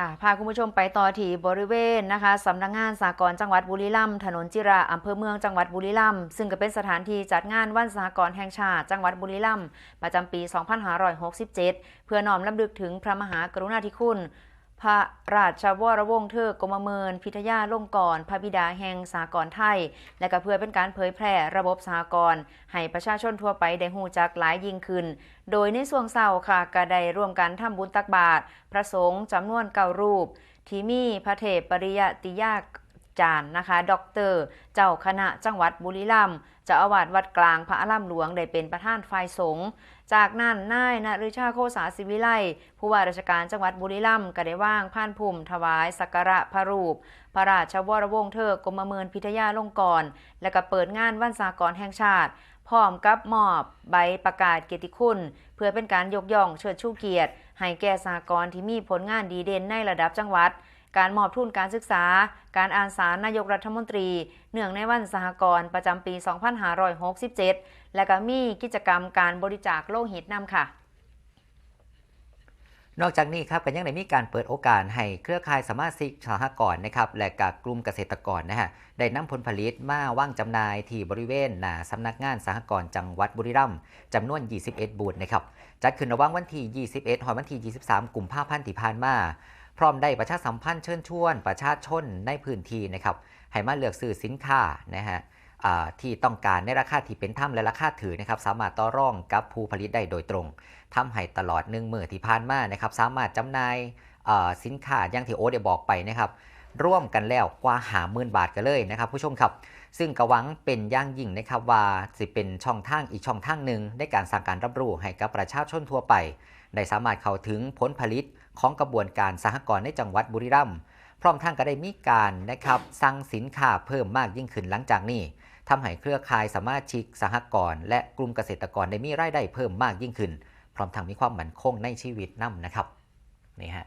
ค่ะ พาคุณผู้ชมไปต่อที่บริเวณนะคะสำนักงานสากลจังหวัดบุรีรัมย์ถนนจิราอำเภอเมืองจังหวัดบุรีรัมย์ซึ่งก็เป็นสถานที่จัดงานวันสากลแห่งชาติ จังหวัดบุรีรัมย์ประจำปี 2567 เพื่อน้อมรำลึกถึงพระมหากรุณาธิคุณ พระราชวรวงศ์เธอกรมเมิน พิทยาลงกรพระบิดาแห่งสากลไทย และก็เพื่อเป็นการเผยแพร่ระบบสากลให้ประชาชนทั่วไปได้หูจักหลายยิ่งขึ้น โดยในส่วงเศร้าค่ะก็ได้ร่วมกันทำบุญตักบาตรพระสงฆ์จำนวนเก้ารูป ที่มีพระเทพปริยติยา จารย์นะคะด็อกเตอร์ เจ้าคณะจังหวัดบุรีรัมย์เจ้าอาวาสวัดกลางพระอารามหลวงได้เป็นประธานฝ่ายสงฆ์จากนั้นนายนฤชาโคสาศิวิไลผู้ว่าราชการจังหวัดบุรีรัมย์ก็ได้ว่างผ่านภูมิถวายสักการะพระรูป พระราชวรวงศ์เธอกรมเมินพิทยาลงกรณ์และก็เปิดงานวันสากลแห่งชาติ พร้อมกับมอบใบประกาศเกียรติคุณ เพื่อเป็นการยกย่องเชิดชูเกียรติให้แก่สากลที่มีผลงานดีเด่นในระดับจังหวัด การมอบทุนการศึกษา การอ่านสารนายกรัฐมนตรี เนื่องในวันสหกรณ์ประจำปี 2567 และก็มีกิจกรรมการบริจาคโลหิตนำค่ะนอกจากนี้ครับก็ยังได้มีการเปิดโอกาสให้เครือข่ายสมาชิกสหกรณ์นะครับ และกับกลุ่มเกษตรกรนะฮะได้นำผลผลิตมาว่างจำหน่ายที่บริเวณหน้าสำนักงานสหกรณ์จังหวัดบุรีรัมย์จำนวน 21 บูธนะครับ จัดขึ้นระหว่างวันที่ 21หอยวันที่ 23กุมภาพันธ์ที่ผ่านมา พร้อมได้ประชาสัมพันธ์เชิญชวน ประชาชนในพื้นที่นะครับให้มาเลือกซื้อสินค้านะฮะที่ต้องการในราคาที่เป็นธรรมและราคาถือนะครับสามารถต่อรองกับผู้ผลิตได้โดยตรงทำให้ตลอดหนึ่งมือที่ผ่านมานะครับสามารถจำหน่ายสินค้าอย่างที่โอ๊ตได้บอกไปนะครับร่วมกันแล้วกว่าหาหมื่นบาทกันเลยนะครับ ผู้ชมครับ ซึ่งกระวังเป็นย่างยิ่งนะครับว่าสิเป็นช่องทางอีกช่องทางหนึ่งในการสร้างการรับรู้ให้กับประชาชนทั่วไป ได้สามารถเข้าถึงผลผลิต ของกระบวนการสหกรณ์ในจังหวัดบุรีรัมย์พร้อมทั้งก็ได้มีการนะครับสั่งสินค้าเพิ่มมากยิ่งขึ้นหลังจากนี้ทำให้เครือข่ายสมาชิกสหกรณ์และกลุ่มเกษตรกรได้มีรายได้เพิ่มมากยิ่งขึ้น พร้อมทั้งมีความมั่นคงในชีวิตนํนะครับนี่ฮะ